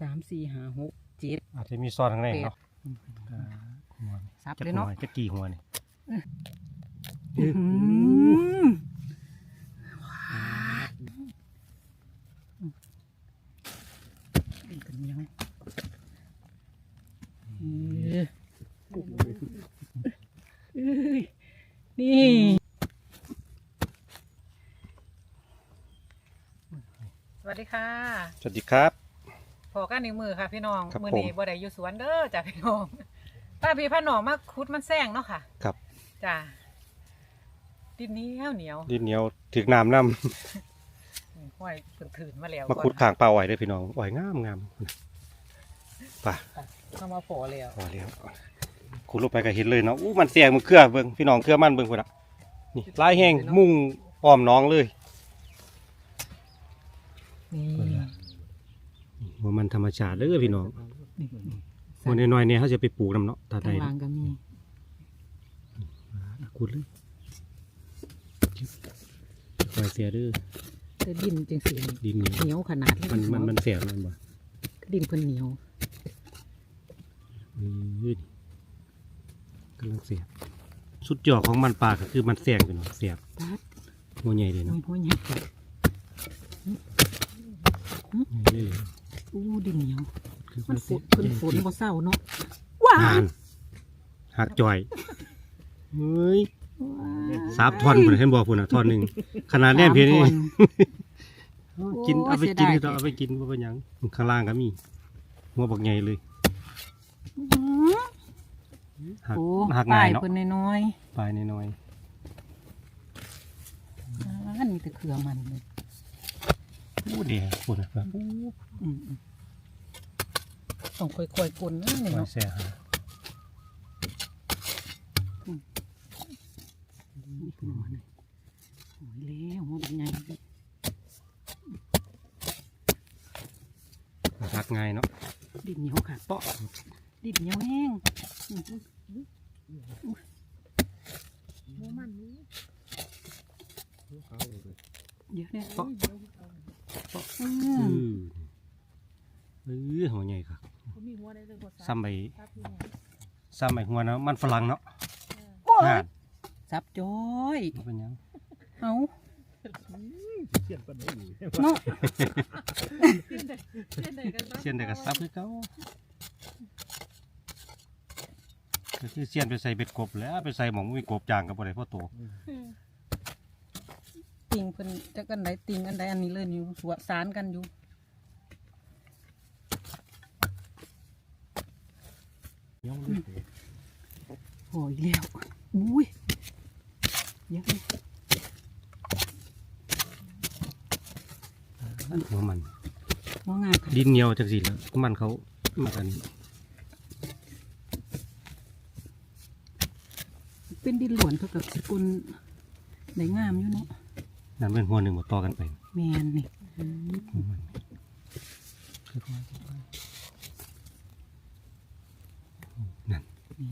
สามสี่ห้าหกเจ็ด อาจจะมีซอนข้างในเนาะอืมอ่าหัวนี่ซับจักเลยหัเนาะวจักกี่หัวนี่อื้อหือเป็นกันยังเออเอ้ยนี่สวัสดีค่ะ สวัสดีครับ พอกันในมือค่ะพี่น้องครับมือผมนี้บ่ได้อยู่สวนเด้อจ้ะพี่น้องป้าพี่พ่อน้องมาคุดมันแซงเนาะค่ะครับจ้ะดินเหนียวเหนียวดินเหนียวถึกน้ำน้ห้อยเพิ่งถืนมาแล้วำมาขุดข้างปลาไหวด้วยพี่น้องไหวงามงามป่ะเข้ามาพอแล้วพอแล้วขุดลงไปก็เห็นเลยเนาะอู้มันเสียงมันเครือเบิ่งพี่น้องเครือมันเบิ่งพุ่นอะนี่ลายแห้งมุ่งอ้อมน้องเลย นี่ ว่ามันธรรมชาติเด้อพี่น้องนี่มันน้อยๆเนี่ยเขาจะไปปลูกน้ำเนาะตาใดข้างล่างก็มีขุดเลยคอยเสียเด้อแต่ดินจังสีดินเหนียวเหนียวขนาดเลยมันมันมันเสียมันบ่ดินเพิ่นเหนียวอืดกำลังเสียบสุดยอดของมันปลาก็คือมันเสียงพี่น้องเสียบตัดหัวใหญ่เลยน้อเนาะงพ่อใหญ่ใหญ่เลย อู้ดินเหนียวคือมันฝเสียนบเพิ่นฝนบ่เศร้าเนาะว้านานหักจ่อยเฮ้ยว้ายสามท่อนพุ่นเห็นบ่พุ่นอะท่อนหนึ่งขนาดแน่เพียงนี้สามคนกินโอ้ยเอาไปกินเสียดายก็เอาไปกินบ่เป็นหยังข้างล่างก็มีหัวบักใหญ่เลยอื้อหักโอ้หักป้าง่ายยเนาะเพิ่นน้อยปลายน้อยๆอันมีแต่เครือมันเลยๆโอ้เดี๋ยวพุ่นอะครับอืมๆต้องค่อยๆกลนนะนี่มาเนาะแซ่หานี่คือมันโอ้ยแล้วหัวเป็นไงหักง่ายเนาะดินเหนียวค่ะเปาะดินเหนียวแห้งอืมเดี๋ยวเนี่ยเปาะเปาะ อือืมอเออหัวใหญ่ครับมีหัวได้เลยบ่ซ้ำใบซ้ำใบหัวเนาะมันฝรั่งเนาะโอ้ยงานสับจอยบ่เป็นหยังเอาเนาะเสียนได้ก็ซับคือเก่าก็คือเสียนไปใส่เบ็ดกบแหล้วไปใส่หมองมีกบจางกับบ่ได้พ่อโต ติงเพิ่นจักอันใดติงอันใดอันนี้เลยอยู่สวสารกันอยู่โอ้ยแล้วอุ้ยเดี๋ยวนี่หัวมันว่างานค่ะดินเหนียวจังสิแล้วมันเขามากันเป็นดินหลวนเท่ากับสกุลได้งามอยู่เนาะ นั่นเป็นหัวหนึ่งมาต่อกันไปแมนนี่หัวมันนั่น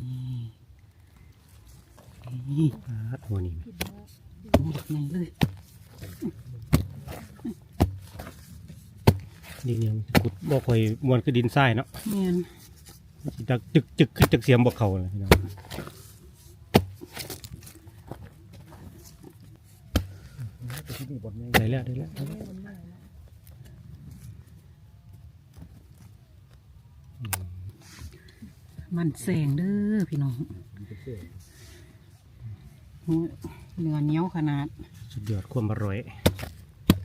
นี่นี่ปาดหัวนี่โอ้ยไงเลยดินเหนียวขุดบ่ค่อยมวนคือดินทรายเนาะแมนสิจักจึกจึกคือจักเสียมบ่เข้าเลยพี่น้อง ได้แล้วได้แล้วได้แล้วมันแสงเด้อพี่น้องโอ้ยเนื้อเหนียวขนาด สุดยอดความอร่อย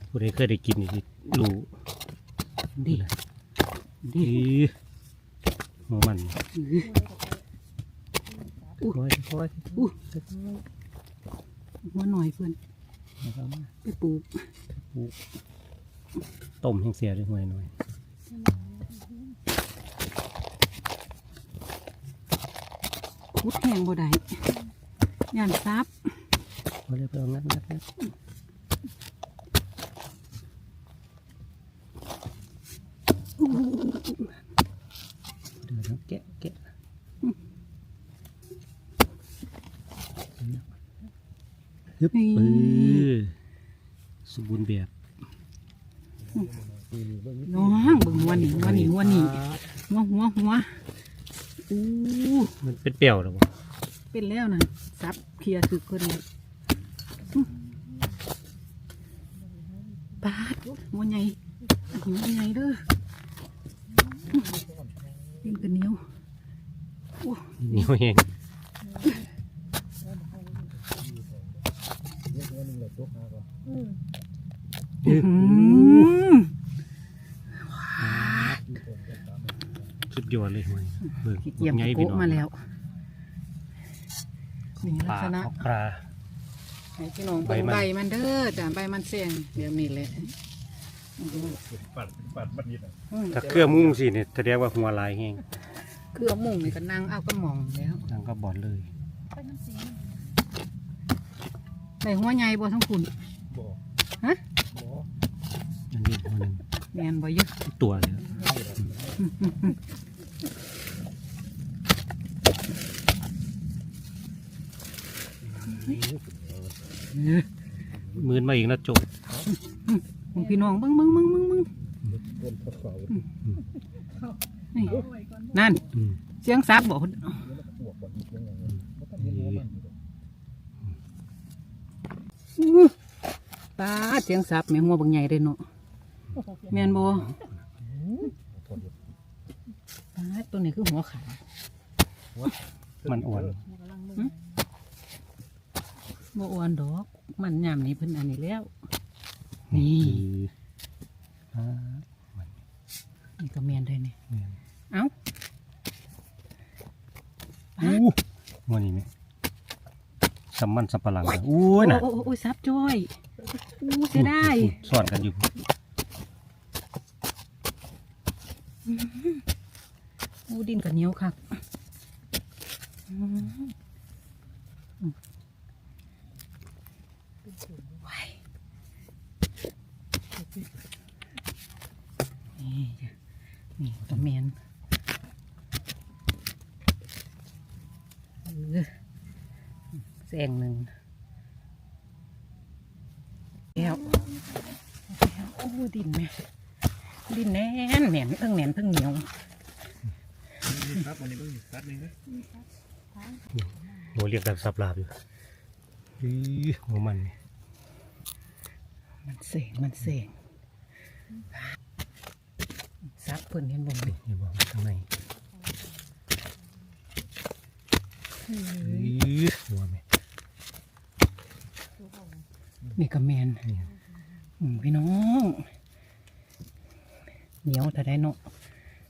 ผู้ใดเคยได้กินนี่สิรู้ดิดิอีหัวมันอู้ค่อยค่อยอู้หัวหน่อยเพื่อน ไปปลูกต้มแห้งเสียด้วยหน่อยหน่อยคุดแห้งบ่ได้ย่านซับพอเรียบร้อยงัดงัดงัดเดี๋ยวนะแกะแกะ ฮึบปือสมบูรณ์แบบน้องเบิ่งหัวนี่หัวนี่หัวนี่หัวหัวหัวอู้มันเป็นเปรี้ยวหรอบ่เป็นแล้วนะซับเคลียร์คือคนนี้ปาดหัวใหญ่หัวใหญ่เด้อกินกันเหนียวเหนี ยวเองอื้อหือสุดยอดเลยหวยเบิ่งขี้เกียจใหญ่โกะมาแล้วนี่ปลัลากษณะเอาปลา ให้พี่น้องใบเบิ่งมัน ใบมันเด้อจ้ะใบมันเสียงเดี๋ยวนี้แหละปัดปัดบัดนี้นะอืมถ้าเครือมุ้งสิเนี่ยแสดงว่าหัวลายแห้งเครื่องมุ่งนี่ก็นั่งเอาก็มองแล้วนั่งก็บอดเลย ใส่หัวใหญ่บ่ทั้งคุณบ่ฮะบ่อันนี้หัวหนึงแม่นบ่เยอะตัวเลยมือนมาอีกนะโจกมึงพี่น้องเบิ่งเบิ่งเบิ่งเบิ่งเบิ่งคนทดสอบนี่นั่นอืมเสียงซับบ่อ้วก ก่อนยังไงบ่ต้องเห็นหัวมันอื้อปาดเสียงซับแม่หัวบางใหญ่เด้เนาะแม่นบ่ปาดตัวนี้คือหัวขามันอ่อนบ่อ้วนดอก มันยามนี้เพิ่นอันนี้แล้ว นี่อ่านี่ก็แม่นได้นี่แม่นเอ้าอู้หัวนี้ไหม สัมมันสับปะหลังอะอู้ยน่ะโอ้โอ้โอ้ยซับจ้อยอู้เสียดายสอนกันอยู่อู้ดินกับเหนียวคักอืมว้ายนี่จ้ะนี่ตะเมียนเออ แสงหนึ่งแล้วแล้วโอ้ดินแม่ดินแน่นแหนนเพิ่งแหนนเพิ่งเหนียวครับวันนี้เบิ่งสัดนึงนะหัวเรียกแบบสับลาบอยู่อื้อหัวมันนี่มันเสงมันเสงซักเพิ่นเห็นบ่นี่เห็นบอกข้างในอื้อหัวไหม นี่ก็แมนนี่อืมพี่น้องเหนียวแต่ได้เนาะ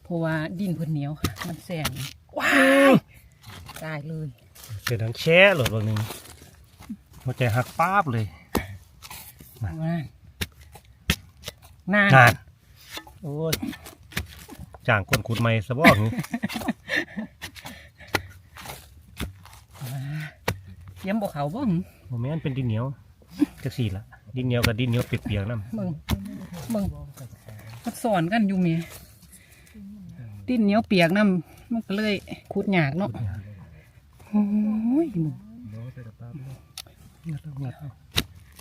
เพราะว่าดินเพิ่นเหนียวค่ะ มันแสงว้ายตายเลยเกิดดังแช่หลดบางหนึงหัวใจหักป้าบเลยนั่นนั่นนานโอ้ยจ้างคนขุดไม่สะบอกนี่เยี่ยมบ่เขาบ่หึโมแม่นเป็นดินเหนียว จักสี่ละดินเหนียวกับดินเหนียวเปียกๆน้ำมึงมึงมันสอนกันอยู่เมียดินเหนียวเปียกน้ำมันก็เลยขุดยากเนาะโอ้ยมึงบ่ใส่กระตา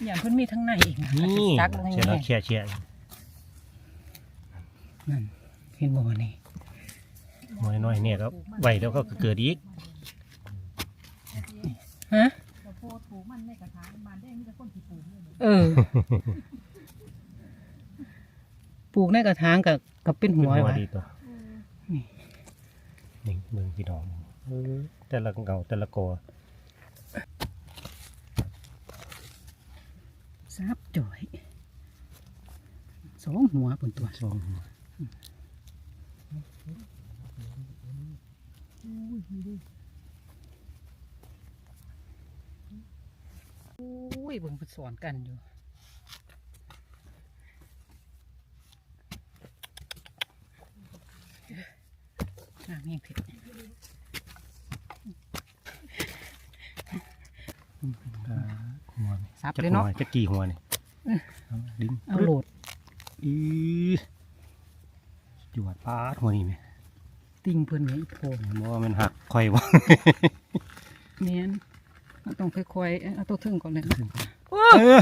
อย่างเพิ่นมีทั้งในอีกนะนี่ซักลงเชียแน่ร์เชียร์เชียร์นั่นเห็นบ่นี่น้อยน้อยๆเนี่ยก็ไหวแล้วก็เกิดอีกฮะ เออ ปลูกในกระถางกับกับเป็นหัวเป็นหัววะดีตัวนี่นี่เมืองพี่น้องเออแต่ละเก่าแต่ละกอซับจ่อยสองหัวบนตัวสองหัวโอ้ยเบิ่งเพิ่นสอนกันอยู่น้ำแห้งเผ็ดอ่าหัวนี่ซับจักเลยหัเนาะวจักกี่หัวนี่เอ้ยเอาดิ้งเอาโหลดอีจวดปาดหัวนี่ไหมติ่งเพิ่นเนี่ยอีโพมว่ามันหักคอยบ่เนียน เราต้องค่อยๆเอาตัวถึงก่อนเลยนะเออ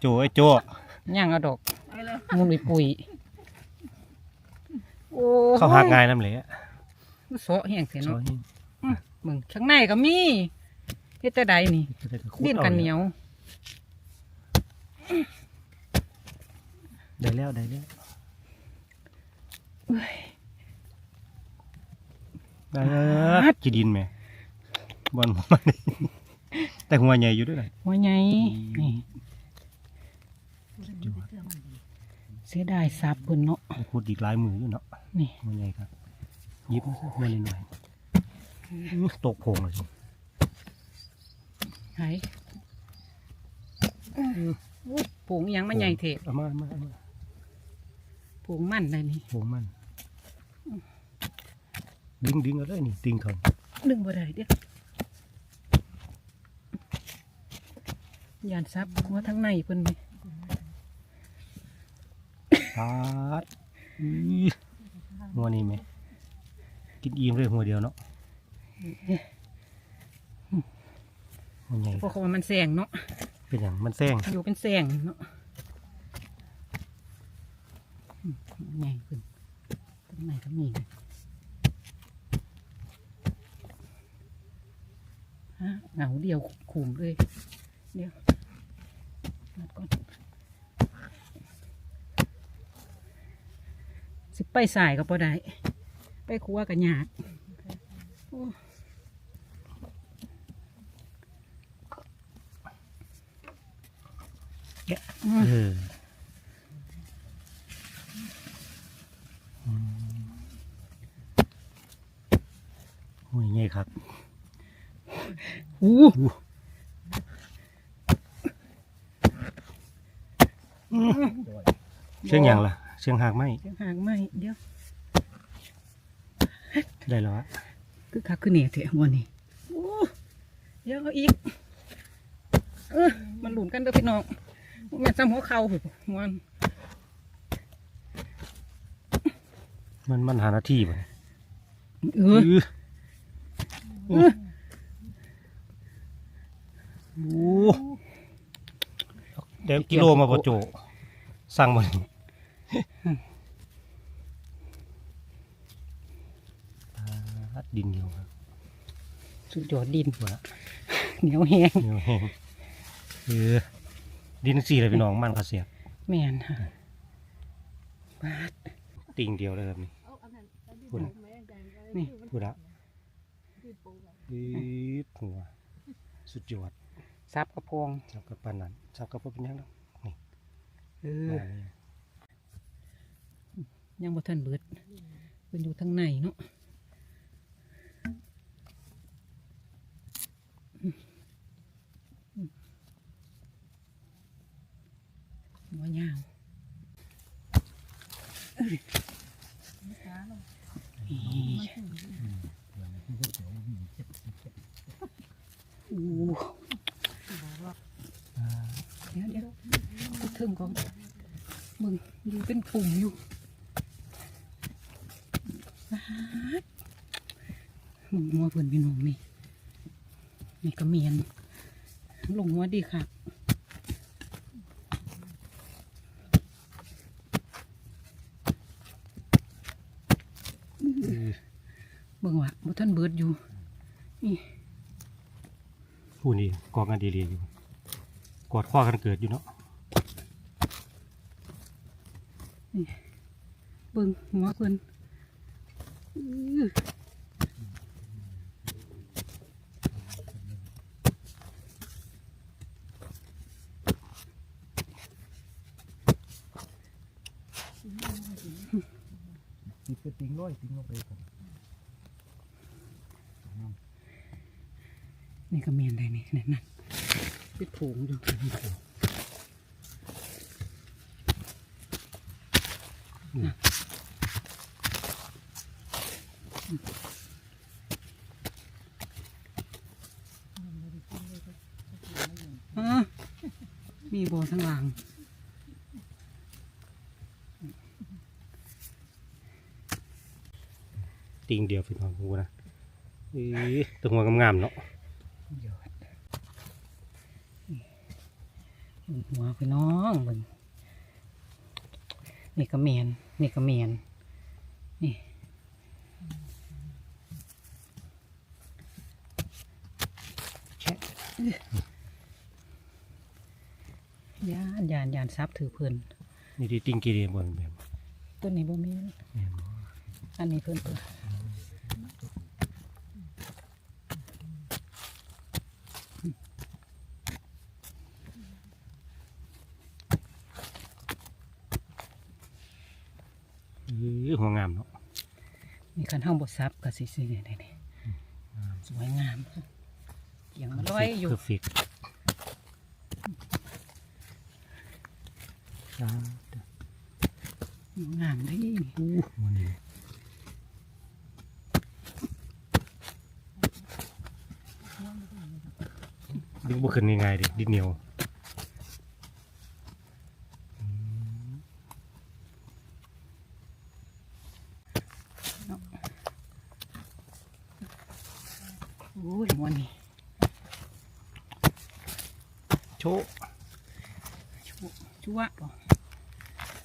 โจไอ้โจย่างเอาดอกมุนปุยโอ้เข้าหากง่ายน้ำเหลอะเสาะแห้งเสียซอเนาะยนี่มึงข้างในก็มีเฮ็ดแต่ใดนี่จะได้ก็ขุดิ้นอากันเหนียว ได้แล้วได้แล้วได้แล้วจีดินไหม บอลมันแต่หัวใหญ่อยู่ด้วยนะหัวใหญ่นี่เสียดายซับเพิ่นเนาะได้ขุดอีกหลายมืออยู่เนาะนี่หัวใหญ่ครับหยิบมาสักหัวหน่อยๆตกโพงเลยสิไหนอู้ปลูงอิหยังมันใหญ่เถะเอามาเอามาเอามาปลูงมันได้นี่โพงมัน ดึงดึงเอาเลยนี่ดึงเขาดึงบ่ได้เด้อ ยานซับหัวทั้งในเพิ่นนี่ปาดอื้อหัวนี่ไหมกินอิ่มเลยหัวเดียวเนาะหัวใหญ่เพราะเขาว่ามันแสงเนาะเป็นอย่างมันแซงอยู่เป็นแสงเนาะอืมใหญ่เพิ่นทั้งในก็มีนะฮะเหงาเดียวขุมเลย เดี๋ยวนัดก่อนสิไปสายก็พอได้ ไปครัวกันยากโอ้เอออืมหัวใหญ่ครับ อู้ เชียงอย่างล่ะ เชียงหากไหมเสียงหางไหมเดี๋ยวได้แล้วอะคือคักคือเนี่ยเถอะวันนี้โอ้เดี๋ยวเอาอีกเออมันหลุนกันเด้อพี่น้องแม่นซ้ำหัวเข่าหูมันมันมันหาหน้าที่บ่เนี่ยเอออื้อโอ้โหเดี๋ยวกิโลมาบ่โจ สั่งมานี่ปาดดินเดียวครับสุดยอดดินว่าเหนียวแห้งเหนียวแห้งเออดินสี่เลยพี่น้องมันเขาเสียบแม่นค่ะบาดติ่งเดียวเลยครับนี่พูดนะนี่พูดละปี๊ดหัวสุดยอดซับกระพองจับกับปานนั้นจับกับพ่เป็นหยังไง เออ ยังบ่ทันเบิดเป็นอยู่ทางในเนาะหัวยาวโอ้เดี๋ยวเดี๋ยวกูถึงก่อนมึงอยู่เป็นปุ่มอยู่ มึงมัว เพื่อนพี่น้องนี่ นี่ก็เมียนลงหัวดีค่ะเบิ่งว่าบ่ท่านเบิดอยู่ นี่ผู้นี้กองกันดีๆอยู่ กอดข้อกันเกิดอยู่เนาะเบิ่งหัวเพิ่นอื้อ ติดไปติ้ง ร้อยติ้งลงไปผมนี่ก็เมียนได้นี่นั่นนั่นเป็นผงอยู่อะมีบ่อทั้งหลัง ติงเดียวพี่น้องกูนะอ้ยตัวหัวงามๆเนาะยอดนี่หัวพี่น้องเบิ่งนี่ก็เมียนนี่ก็เมียนนี่แชะยานยานยานซับถือเพิ่นนี่ที่ติงกีเรียบนแบบต้นนี้บ่มีแม่นบ่อันนี้เพิ่นเพิ่ นเออหัวงามเนาะมีคันเฮาบ่ซับก็สิสินี่นี่สวยงามเกียงมันลอยอยู่เพอร์เฟกต์อ่างามเด้อู้หัวนี่ดึงบ่ขึ้นง่ายๆดิดินเหนียว โอ้ยวันนี้ โชะ ชั่วชั่วบ่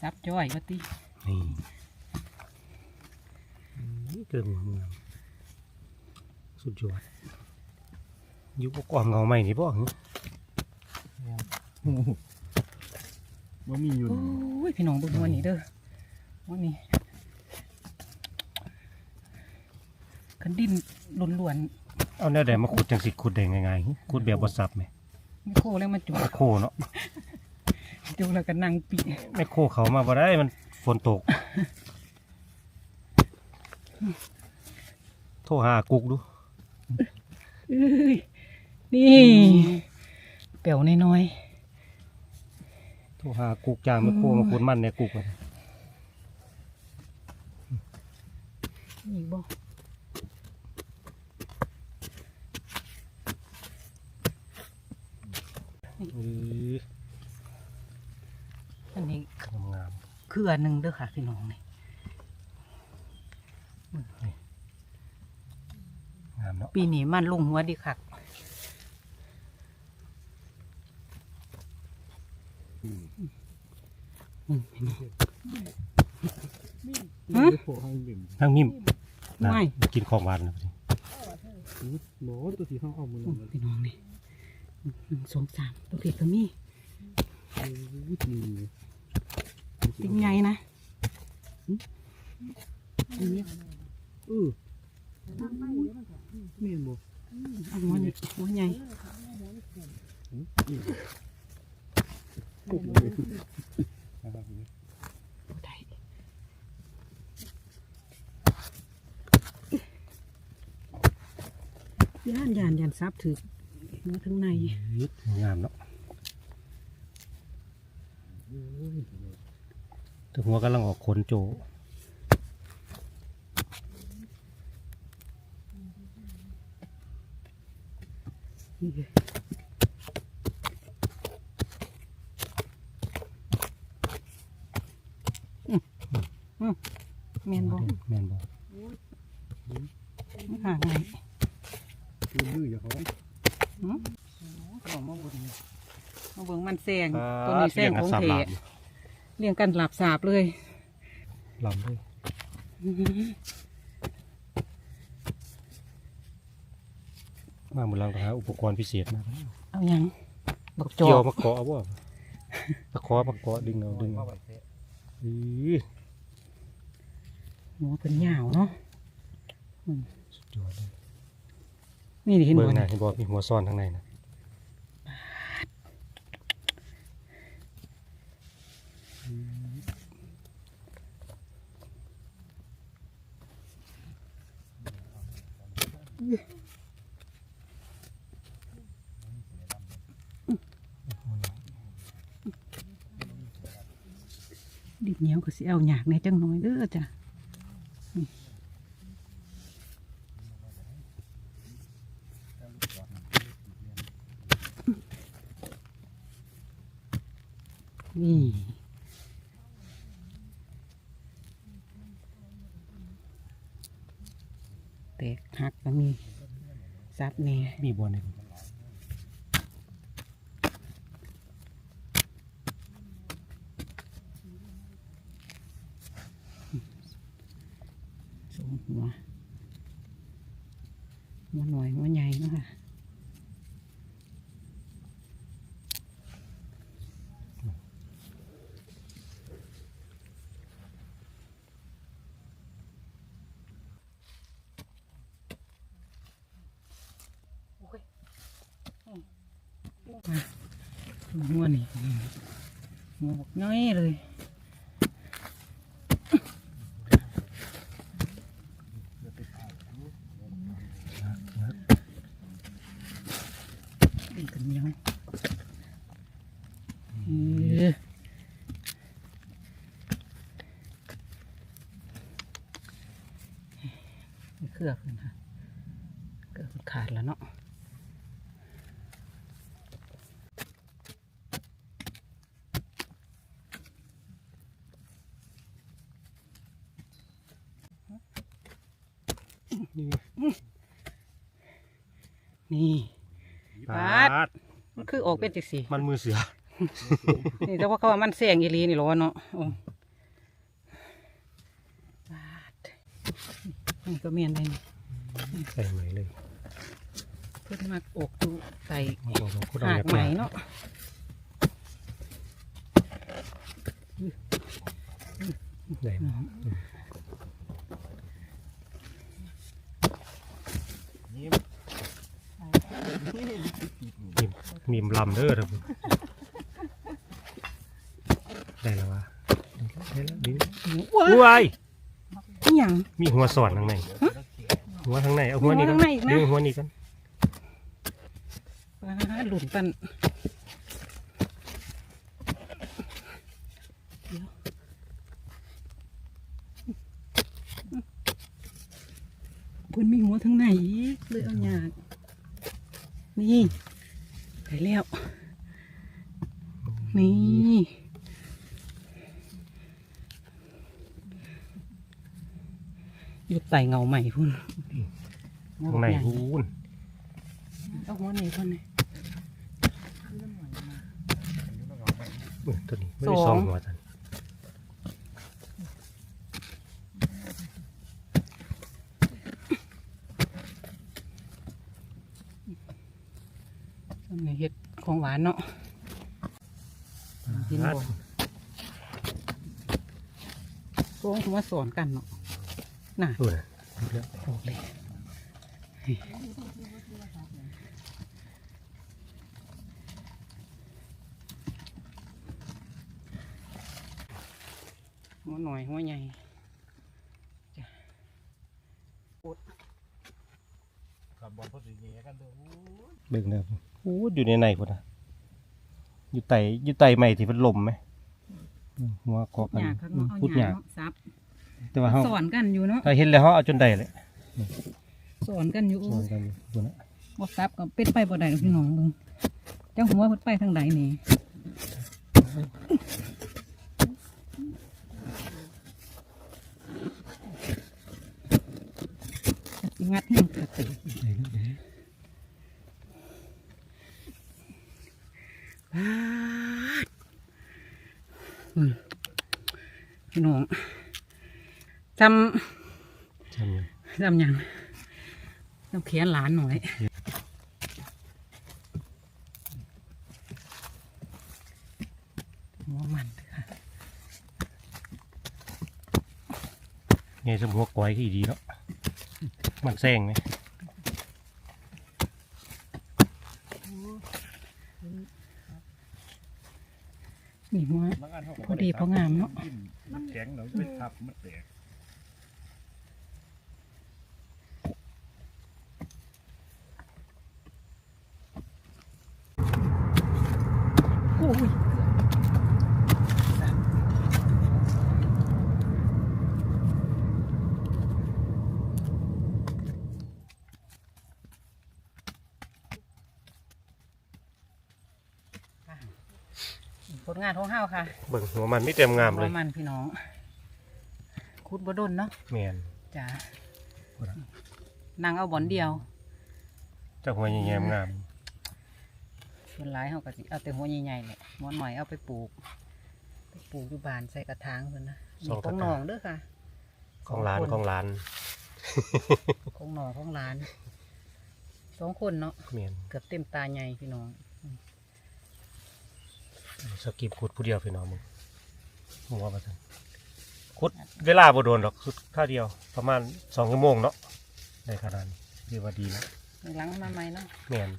ซับจ้ อยว่าตินี่นี่เกินหัวงามสุดยอดอยู่บ่กอมเงาใหม่นี่บ่หึว่ามีอยู่โอ้ยพี่น้องเบิ่งวันนี้เด้อวันนี้คันดินล้วนเอาแนวใดมาขุดจังสิขุดได้ง่ายๆหึขุดแบบบ่ซับแหมๆไม่โคแล้วมาจุแมคโคเนาะ จุแล้วก็นั่งปีแมคโคเขามาบ่ได้มันฝนตก โทรหากุกดู เอ้ยนี่เปี่ยวน้อยโทรหากุกจ้างแมคโคมาขุดมันในกุกอะๆนี่บ่เออ อันนี้ งามคืออันหนึงเด้อค่ะพี่น้องนี่งามเนาะปีนี้มันลงหัวดีคักฮะโผล่ให้บิ่มทั้งมิมนะไม่กินของหวานนะพี่หมอตัวที่เขาเอามืออืมพี่น้องนี่หนึ่งสองสามตัวเผ็ดก็มีวิธี เป็นไงนะเออเมียนบ่เอาหัวนี่หัวใหญ่ปุ๊บบ่ได้ย่านยานยานซับถือมาทั้งในยึดงามเนาะ แต่หัวกำลังออกขนโจเมอืมแมนบอแม่นบ่ไม่ห่างไงคือมืออย่าเขาก็มาบิ่งมาเบิ่งมันแซงตัวนี้แซงของเท เรียงกันหลับสาบเลยลำเลยมาหมดลังก็หาอุปกรณ์พิเศษมาเอายังบักจอเกี่ยวบมาเกาะเอาบ่ตะขอมาเกาะดึงเอาดึงเอาอีหัวเป็นยาวเนาะสุดยอดเลยนี่เห็นเบิ่บ่งนะนี่เห็นบ่มีหัวซ่อนข้างในนะ ดิบเหนียวก็สิเอาหยากในจังน้อยเด้อจ้ะนี่แตก หักก็มีซับแน่มีบ่เนี่ย หัวหัวหน่อยหัวใหญ่เนาะค่ะมา หัวนี่หัวบกน้อยเลย เป็นกันยังเออมีเครือขึ้นค่ะเกือบขาดแล้วเนาะนี่ ปาด มันคื อออกเป็นจังสีมันมือเสือ นี่แต่ว่าเขาว่ามันแสงอีหลีนี่หรอเนาะโอ้บาดนี่ก็เมียนได้นี่ใส่ไหมเลยเพิ่นมาอกดูใส่โอ้โหโคตรหาเอากไหมแบบเนาะได้ไหม มีมลำเด้อครับได้แล้ววะได้แล้วดิ้นวาว้ายอีหยังมีหัวสอนข้างในหัวข้างในเอาหัวนี้กันอีกนดึงหัวนี้กันหลุนปันเดี๋ยวเพิ่นมีหัวทั้งไหนอีกเลยเอาหยากนี่ ไปแล้ว นี่อยู่ใต้เงาใหม่พุ่นข้างในหูนเอาหัวนี่พุ่นนี่อุ้ยตัวนี้ไม่ได้สสอองงหัวจัน อันนี้เห็ดของหวานเนาะกินบ่โค้งมาสอนกันเนาะน่ะดูนะออกเลยหัวหน่อยหัวใหญ่จ้ะปวดเบิ่งนะโอ้อยู่ในในพุ่นนะ อยู่ไตอยู่ไตใหม่ที่เป็นลมไหมอืมหัวกอกันหยาบข้างนอกเอาพูดหหยายาบบเนาะซับแต่ว่าเขาสอนกันอยู่เนาะถ้าเห็นแล้วเขาเอาจนได้เลยสอนกันอยู่สอนกันอยู่พุ่นนะบ่ซับก็เป็นไปบ่ได้หรอกพี่น้องเบิ่งเจ้าหัวเพิ่นไปทางใดนี่สิงัดแห้งกระติบาดอืม พี่น้องจจำอยู่ำจำหยังจำเขียนหลานหน่อยหัวมันค่ะไงสมหัวก้อยก็อีดีเนาะมันแซงไหม นี่หัว พอดีพองามเนาะมันแข็งเนาะไม่ทับมันแตก งานของเฮาค่ะเบิ่งหัวมันไม่เต็มงามเลยหัวมันพี่น้องคุดบดนเนาะแมนจ้าพูดอะนางเอาบอนเดียวเจ้าหัวใหญ่ๆงามส่วนหลายเฮาก็สิเอาแต่หัวใหญ่ๆเนี่ยหมอนหน่อยเอาไปปลูก ไปปลูกอยู่บ้านใส่กระถางเพิ่นนะนี่ของน้องเด้อค่ะ ของร้านของร้านของหนอของหลานสองคนเนาะแม่นเกือบเต็มตาใหญ่พี่น้อง สกิปขุดผู้เดียวพี่น้องมึงหัวมาซั่นขุดเวลาบ่โดนหรอกขุดข้าวเดียวประมาณ2ชั่วโมงเนาะได้ขนาดนี้เรียกว่าดีแล้วมีหลังมาใหม่เนาะแม่น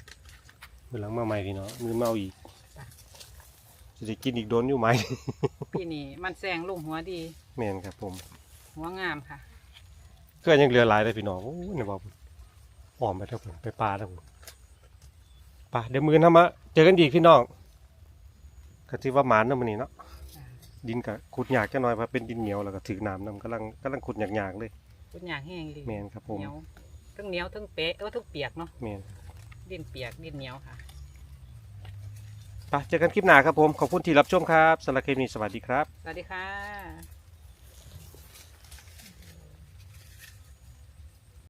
มือหลังมาใหม่พี่น้องมือมาเอาอีกจะได้กินอีกโดนอยู่ไหมพี่นี่มันแซงลงหัวดี แม่นครับผม หัวงามค่ะเพื่อนยังเหลือหลายเลยพี่น้องโอ้ยเนี่ยบอกออมไปเถอะผมไปปลาเถอะผมปลาเดี๋ยวมือทำมาเจอกันอีกพี่น้อง ก็ที่ว่าหมานเนาะมันนี่เนาะดินกับขุดหยากจะหน่อยเพราะเป็นดินเหนียวแล้วก็ถือน้ำน้ำกำลังกำลังขุดหยากๆเลยคุดอยากแห้งดีแม่นครับผมเหนียวทั้งเหนียวทั้งเป๊ะเออทั้งเปียกเนาะแม่นดินเปียกดินเหนียวค่ะไปเจอกันคลิปหน้าครับผม ขอบคุณที่รับชมครับสำหรับคลิปนี้สวัสดีครับ สวัสดีค่ะ